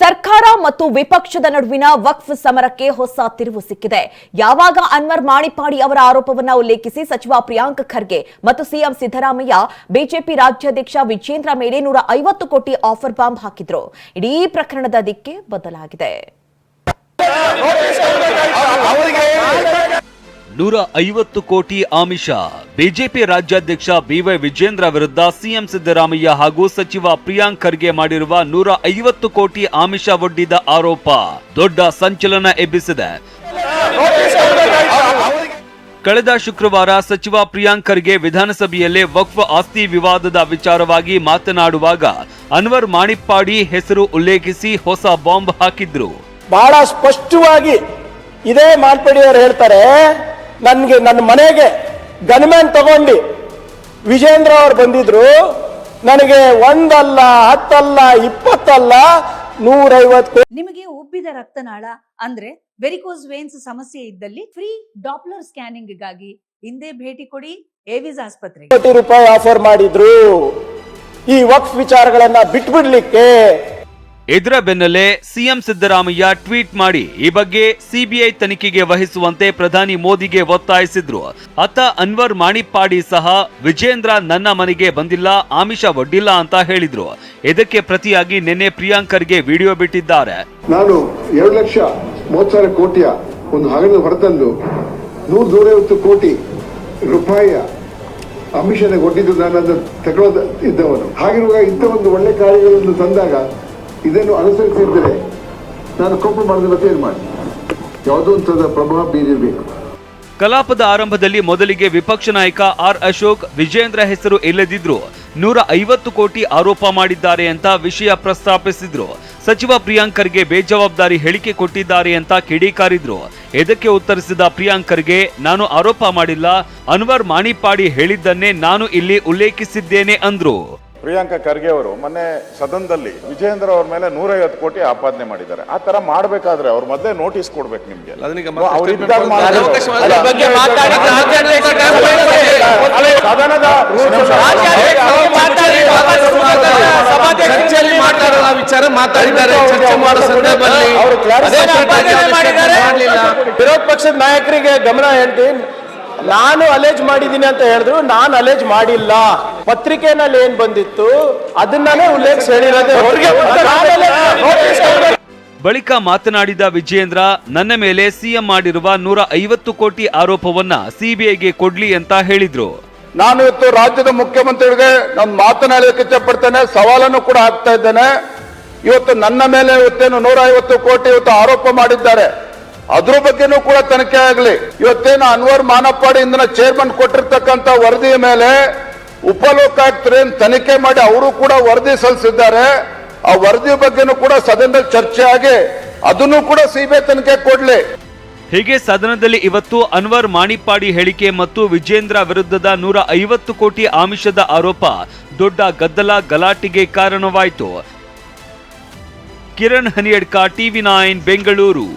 ಸರ್ಕಾರ ಮತ್ತು ವಿಪಕ್ಷದ ನಡುವಿನ ವಕ್ಫ್ ಸಮರಕ್ಕೆ ಹೊಸ ತಿರುವು ಸಿಕ್ಕಿದೆ. ಯಾವಾಗ ಅನ್ವರ್ ಮಾಣಿಪಾಡಿ ಅವರ ಆರೋಪವನ್ನು ಉಲ್ಲೇಖಿಸಿ ಸಚಿವ ಪ್ರಿಯಾಂಕ್ ಖರ್ಗೆ ಮತ್ತು ಸಿಎಂ ಸಿದ್ದರಾಮಯ್ಯ ಬಿಜೆಪಿ ರಾಜ್ಯಾಧ್ಯಕ್ಷ ವಿಜೇಂದ್ರ ಮೇಲೆ ನೂರ ಐವತ್ತು ಕೋಟಿ ಆಫರ್ ಬಾಂಬ್ ಹಾಕಿದ್ರು. ಇಡೀ ಪ್ರಕರಣದ ದಿಕ್ಕೆ ಬದಲಾಗಿದೆ. ನೂರ ಐವತ್ತು ಕೋಟಿ ಆಮಿಷ. ಬಿಜೆಪಿ ರಾಜ್ಯಾಧ್ಯಕ್ಷ ಬಿವೈ ವಿಜೇಂದ್ರ ವಿರುದ್ಧ ಸಿಎಂ ಸಿದ್ದರಾಮಯ್ಯ ಹಾಗೂ ಸಚಿವ ಪ್ರಿಯಾಂಕ್ ಖರ್ಗೆ ಮಾಡಿರುವ ನೂರ ಐವತ್ತು ಕೋಟಿ ಆಮಿಷ ಒಡ್ಡಿದ ಆರೋಪ ದೊಡ್ಡ ಸಂಚಲನ ಎಬ್ಬಿಸಿದೆ. ಕಳೆದ ಶುಕ್ರವಾರ ಸಚಿವ ಪ್ರಿಯಾಂಕ್ ಖರ್ಗೆ ವಿಧಾನಸಭೆಯಲ್ಲೇ ವಕ್ಫ್ ಆಸ್ತಿ ವಿವಾದದ ವಿಚಾರವಾಗಿ ಮಾತನಾಡುವಾಗ ಅನ್ವರ್ ಮಾಣಿಪ್ಪಾಡಿ ಹೆಸರು ಉಲ್ಲೇಖಿಸಿ ಹೊಸ ಬಾಂಬ್ ಹಾಕಿದ್ರು. ಬಹಳ ಸ್ಪಷ್ಟವಾಗಿ ಇದೇ ಮಾಲ್ಪಡಿಯವರು ಹೇಳ್ತಾರೆ ನನ್ಗೆ ನನ್ನ ಮನೆಗೆ ಗನ್ಮ್ಯಾನ್ ತಗೊಂಡು. ವಿಜೇಂದ್ರ ಅವ್ರು ಬಂದಿದ್ರು. ನನಗೆ ಒಂದಲ್ಲ ಹತ್ತಲ್ಲ ಇಪ್ಪತ್ತಲ್ಲ ನೂರೈವತ್ತು. ನಿಮಗೆ ಉಬ್ಬಿದ ರಕ್ತನಾಳ ಅಂದ್ರೆ ವೆರಿಕೋಸ್ ವೇನ್ಸ್ ಸಮಸ್ಯೆ ಇದ್ದಲ್ಲಿ ಫ್ರೀ ಡಾಪ್ಲರ್ ಸ್ಕ್ಯಾನಿಂಗ್ಗಾಗಿ ಹಿಂದೆ ಭೇಟಿ ಕೊಡಿ ಏವಿಸ್ ಆಸ್ಪತ್ರೆ ಕೋಟಿ ರೂಪಾಯಿ ಆಫರ್ ಮಾಡಿದ್ರು. ಈ ವಕ್ಫ್ ವಿಚಾರಗಳನ್ನ ಬಿಟ್ಬಿಡ್ಲಿಕ್ಕೆ ಇದರ ಬೆನ್ನಲ್ಲೇ ಸಿಎಂ ಸಿದ್ದರಾಮಯ್ಯ ಟ್ವೀಟ್ ಮಾಡಿ ಈ ಬಗ್ಗೆ ಸಿಬಿಐ ತನಿಖೆಗೆ ವಹಿಸುವಂತೆ ಪ್ರಧಾನಿ ಮೋದಿಗೆ ಒತ್ತಾಯಿಸಿದ್ರು. ಅತ್ತ ಅನ್ವರ್ ಮಾಣಿಪ್ಪಾಡಿ ಸಹ, ವಿಜೇಂದ್ರ ನನ್ನ ಮನೆಗೆ ಬಂದಿಲ್ಲ, ಆಮಿಷ ಒಡ್ಡಿಲ್ಲ ಅಂತ ಹೇಳಿದ್ರು. ಇದಕ್ಕೆ ಪ್ರತಿಯಾಗಿ ನಿನ್ನೆ ಪ್ರಿಯಾಂಕರ್ಗೆ ವಿಡಿಯೋ ಬಿಟ್ಟಿದ್ದಾರೆ. ನಾನು ಎರಡು ಲಕ್ಷ ಮೂವತ್ತು ಸಾವಿರ ಕೋಟಿಯ ಒಂದು ಹಗರಣ ಹೊರತಂದು ನೂರ ನೂರೈವತ್ತು ಕೋಟಿ ರೂಪಾಯಿಯ ಅಮಿಷನ ಕೊಟ್ಟಿದ್ದು ನಾನು ಅದನ್ನು ತಗೊಳ್ಳೋದ ಇದ್ದವನು ಹಾಗಿರುವಾಗ ಇಂಥ ಒಂದು ಒಳ್ಳೆ ಕಾರ್ಯಗಳನ್ನು ತಂದಾಗ ಇದನ್ನು ಅನುಸರಿಸಿದ್ದರೆ ನಾನು ಕೋಪ ಮಾಡಿದ್ರೆ ಮತ್ತೆ ಏನು ಮಾಡಿ. ಯಾವುದೋ ಒಂದು ಪ್ರಭಾವ ಬೀರಿರಬೇಕು. ಕಲಾಪದ ಆರಂಭದಲ್ಲಿ ಮೊದಲಿಗೆ ವಿಪಕ್ಷ ನಾಯಕ ಆರ್ ಅಶೋಕ್ ವಿಜೇಂದ್ರ ಹೆಸರು ಇಲ್ಲದಿದ್ರು ನೂರ ಐವತ್ತು ಕೋಟಿ ಆರೋಪ ಮಾಡಿದ್ದಾರೆ ಅಂತ ವಿಷಯ ಪ್ರಸ್ತಾಪಿಸಿದ್ರು. ಸಚಿವ ಪ್ರಿಯಾಂಕರ್ಗೆ ಬೇಜವಾಬ್ದಾರಿ ಹೇಳಿಕೆ ಕೊಟ್ಟಿದ್ದಾರೆ ಅಂತ ಕಿಡಿಕಾರಿದ್ರು. ಇದಕ್ಕೆ ಉತ್ತರಿಸಿದ ಪ್ರಿಯಾಂಕರ್ಗೆ, ನಾನು ಆರೋಪ ಮಾಡಿಲ್ಲ, ಅನ್ವರ್ ಮಾಣಿಪಾಡಿ ಹೇಳಿದ್ದನ್ನೇ ನಾನು ಇಲ್ಲಿ ಉಲ್ಲೇಖಿಸಿದ್ದೇನೆ, ಅಂದ್ರು. ಪ್ರಿಯಾಂಕಾ ಖರ್ಗೆ ಅವರು ಮೊನ್ನೆ ಸದನದಲ್ಲಿ ವಿಜಯೇಂದ್ರ ಅವ್ರ ಮೇಲೆ ನೂರೈವತ್ತು ಕೋಟಿ ಆಪಾದನೆ ಮಾಡಿದ್ದಾರೆ. ಆ ತರ ಮಾಡ್ಬೇಕಾದ್ರೆ ಅವ್ರ ಮೊದಲೇ ನೋಟಿಸ್ ಕೊಡ್ಬೇಕು ನಿಮ್ಗೆ. ವಿಚಾರ ಮಾತಾಡಿದ್ದಾರೆ. ಚರ್ಚೆ ಮಾಡೋ ಸಂದರ್ಭದಲ್ಲಿ ವಿರೋಧ ಪಕ್ಷದ ನಾಯಕರಿಗೆ ಗಮನ ಹೇಳ್ತೀನಿ. ನಾನು ಅಲೇಜ್ ಮಾಡಿದ್ದೀನಿ ಅಂತ ಹೇಳಿದ್ರು ನಾನು ಅಲೇಜ್ ಮಾಡಿಲ್ಲ. ಪತ್ರಿಕೆನಲ್ಲಿ ಏನ್ ಬಂದಿತ್ತು? ಅದನ್ನೇ ಉಲ್ಲೇಖ ಹೇಳಿರೋದೇ ಬಳಿಕ ಮಾತನಾಡಿದ ವಿಜೇಂದ್ರ ನನ್ನ ಮೇಲೆ ಸಿಎಂ ಮಾಡಿರುವ ನೂರ ಐವತ್ತು ಕೋಟಿ ಆರೋಪವನ್ನ ಸಿಬಿಐಗೆ ಕೊಡ್ಲಿ ಅಂತ ಹೇಳಿದ್ರು. ನಾನು ಇವತ್ತು ರಾಜ್ಯದ ಮುಖ್ಯಮಂತ್ರಿಗಳಿಗೆ ನಾನು ಮಾತನಾಡಲಿಕ್ಕೆ ಇಷ್ಟಪಡ್ತೇನೆ ಸವಾಲನ್ನು ಕೂಡ ಹಾಕ್ತಾ ಇದ್ದೇನೆ. ಇವತ್ತು ನನ್ನ ಮೇಲೆ ಇವತ್ತೇನು ನೂರ ಐವತ್ತು ಕೋಟಿ ಇವತ್ತು ಆರೋಪ ಮಾಡಿದ್ದಾರೆ. ಅದ್ರ ಬಗ್ಗೆನೂ ಕೂಡ ತನಿಖೆ ಆಗಲಿ. ಇವತ್ತೇನು ಅನ್ವರ್ ಮಾನಪ್ಪಾಡಿ ಇಂದಿನ ಚೇರ್ಮನ್ ಕೊಟ್ಟಿರ್ತಕ್ಕಂಥ ವರದಿಯ ಮೇಲೆ ಉಪಲೋಕಾಯುಕ್ತರೇನು ತನಿಖೆ ಮಾಡಿ ಅವರು ಕೂಡ ವರದಿ ಸಲ್ಲಿಸಿದ್ದಾರೆ. ಆ ವರದಿ ಬಗ್ಗೆನೂ ಕೂಡ ಸದನದಲ್ಲಿ ಚರ್ಚೆ ಆಗಿ ಅದನ್ನು ಕೂಡ ಸಿಬಿಐ ತನಿಖೆ ಕೊಡ್ಲಿ. ಹೀಗೆ ಸದನದಲ್ಲಿ ಇವತ್ತು ಅನ್ವರ್ ಮಾಣಿಪಾಡಿ ಹೇಳಿಕೆ ಮತ್ತು ವಿಜೇಂದ್ರ ವಿರುದ್ಧದ ನೂರ ಐವತ್ತು ಕೋಟಿ ಆಮಿಷದ ಆರೋಪ ದೊಡ್ಡ ಗದ್ದಲ ಗಲಾಟೆಗೆ ಕಾರಣವಾಯಿತು. Kiran Haniyadka, TV nine, Bengaluru.